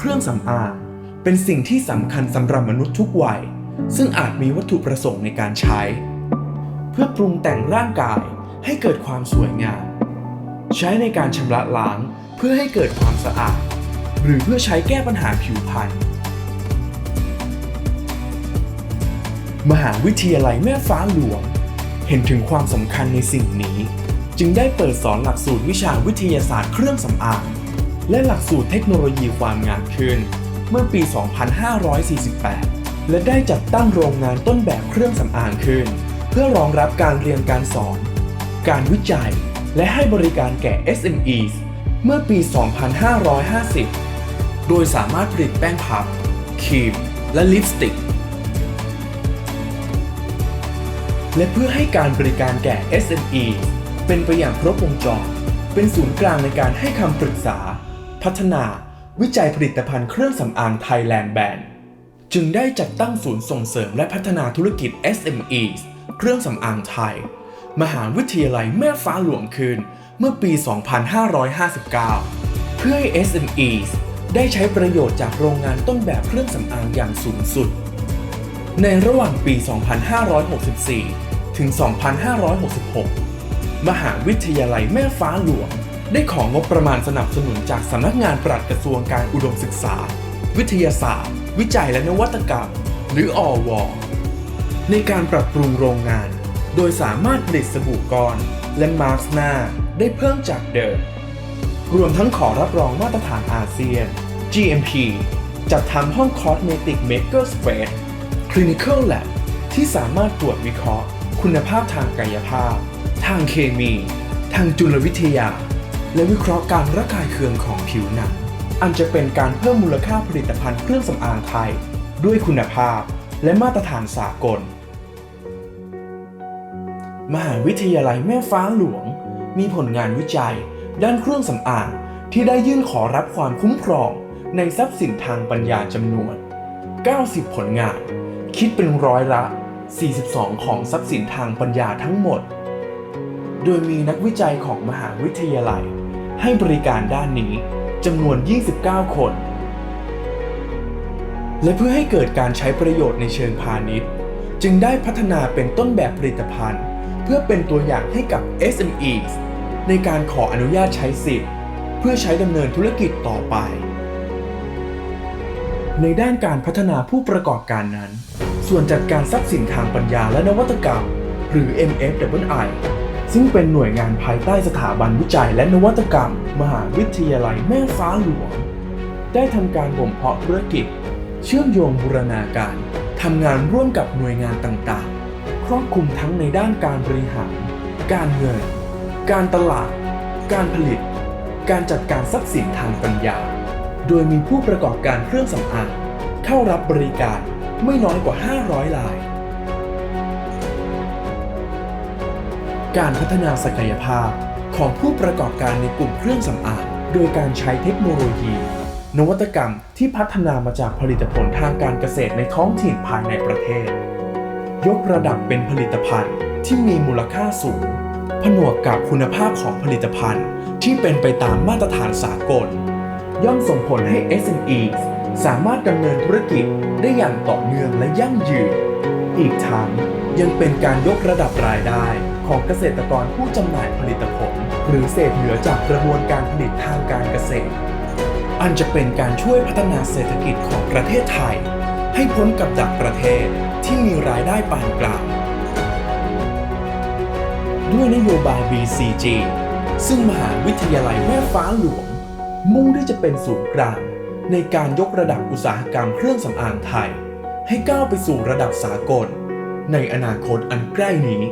เครื่องสำอางเป็นสิ่งที่สำคัญสำหรับมนุษย์ทุกวัย ซึ่งอาจมีวัตถุประสงค์ในการใช้ เพื่อปรุงแต่งร่างกายให้เกิดความสวยงาม ใช้ในการชำระล้างเพื่อให้เกิดความสะอาด หรือเพื่อใช้แก้ปัญหาผิวพรรณมหาวิทยาลัยแม่ฟ้าหลวง เห็นถึงความสำคัญในสิ่งนี้ จึงได้เปิดสอนหลักสูตรวิชาวิทยาศาสตร์เครื่องสำอาง และหลักสูตรเทคโนโลยีความงามขึ้น เมื่อปี 2548 และได้จัดตั้งโรงงานต้นแบบเครื่องสำอางขึ้น เพื่อรองรับการเรียนการสอน การวิจัย และให้บริการแก่ SMEs เมื่อปี 2550 โดยสามารถผลิตแป้งพับครีม และลิปสติก และเพื่อให้การบริการแก่ SME เป็นไปอย่างครบวงจร เป็นศูนย์กลางในการให้คำปรึกษา พัฒนาวิจัยผลิตภัณฑ์เครื่องสำอางไทยแลนด์แบรนด์จึงได้จัดตั้งศูนย์ส่งเสริมและพัฒนาธุรกิจ SME เครื่องสำอางไทย มหาวิทยาลัยแม่ฟ้าหลวงคืนเมื่อปี 2559 เพื่อให้ SMEs ได้ใช้ประโยชน์จากโรงงานต้นแบบเครื่องสำอางอย่างสูงสุด ในระหว่างปี 2564 ถึง 2566 มหาวิทยาลัยแม่ฟ้าหลวง ได้ของงบประมาณสนับสนุนจากสำนักงานปลัดกระทรวงการอุดมศึกษา วิทยาศาสตร์ วิจัยและนวัตกรรม หรืออว ในการปรับปรุงโรงงาน โดยสามารถผลิตสบู่ก้อน และมาสก์หน้าได้เพิ่มจากเดิม รวมทั้งขอรับรองมาตรฐานอาเซียน GMP จัดทำห้อง Cosmetic Maker Space Clinical Lab ที่สามารถตรวจวิเคราะห์ คุณภาพทางกายภาพ ทางเคมี ทางจุลวิทยา และวิเคราะห์การระคายเคืองของผิวหนัง อันจะเป็นการเพิ่มมูลค่าผลิตภัณฑ์เครื่องสำอางไทย ด้วยคุณภาพและมาตรฐานสากล มหาวิทยาลัยแม่ฟ้าหลวง มีผลงานวิจัย ด้านเครื่องสำอางที่ได้ยื่นขอรับความคุ้มครองในทรัพย์สินทางปัญญาจำนวน 90 ผลงาน คิดเป็นร้อยละ 42 ของทรัพย์สินทางปัญญาทั้งหมด โดยมีนักวิจัยของมหาวิทยาลัย ให้บริการด้านนี้จำนวน 29 คน และเพื่อให้เกิดการใช้ประโยชน์ในเชิงพาณิชย์ จึงได้พัฒนาเป็นต้นแบบผลิตภัณฑ์ เพื่อเป็นตัวอย่างให้กับ SMEs ในการขออนุญาตใช้สิทธิ์เพื่อใช้ดำเนินธุรกิจต่อไป ในด้านการพัฒนาผู้ประกอบการนั้น ส่วนจัดการทรัพย์สินทางปัญญาและนวัตกรรม หรือ MFWI ซึ่งเป็นหน่วยงานภายใต้สถาบันวิจัยและนวัตกรรม มหาวิทยาลัยแม่ฟ้าหลวง ได้ทำการบ่มเพาะธุรกิจ เชื่อมโยงบูรณาการทำงานร่วมกับหน่วยงานต่างๆ ครอบคลุมทั้งในด้านการบริหาร การเงิน การตลาด การผลิต การจัดการทรัพย์สินทางปัญญา โดยมีผู้ประกอบการเครื่องสำอางเข้ารับบริการไม่น้อยกว่า 500ราย การพัฒนาศักยภาพของผู้ประกอบการในกลุ่มเครื่องสำอางโดยการใช้เทคโนโลยี นวัตกรรมที่พัฒนามาจากผลิตผลทางการเกษตรในท้องถิ่นภายในประเทศ ยกระดับเป็นผลิตภัณฑ์ที่มีมูลค่าสูง ผนวกกับคุณภาพของผลิตภัณฑ์ที่เป็นไปตามมาตรฐานสากล ย่อมส่งผลให้ SME สามารถดำเนินธุรกิจได้อย่างต่อเนื่องและยั่งยืน อีกทั้งยังเป็นการยกระดับรายได้ ของเกษตรกรผู้จำหน่ายผลิตผล หรือเศษเหลือจากกระบวนการผลิตทางการเกษตร อันจะเป็นการช่วยพัฒนาเศรษฐกิจของประเทศไทย ให้พ้นกับดักประเทศที่มีรายได้ปานกลางด้วยนโยบาย BCG ซึ่งมหาวิทยาลัยแม่ฟ้าหลวง มุ่งที่จะเป็นศูนย์กลางในการยกระดับอุตสาหกรรมเครื่องสำอางไทย ให้ก้าวไปสู่ระดับสากล ในอนาคตอันใกล้นี้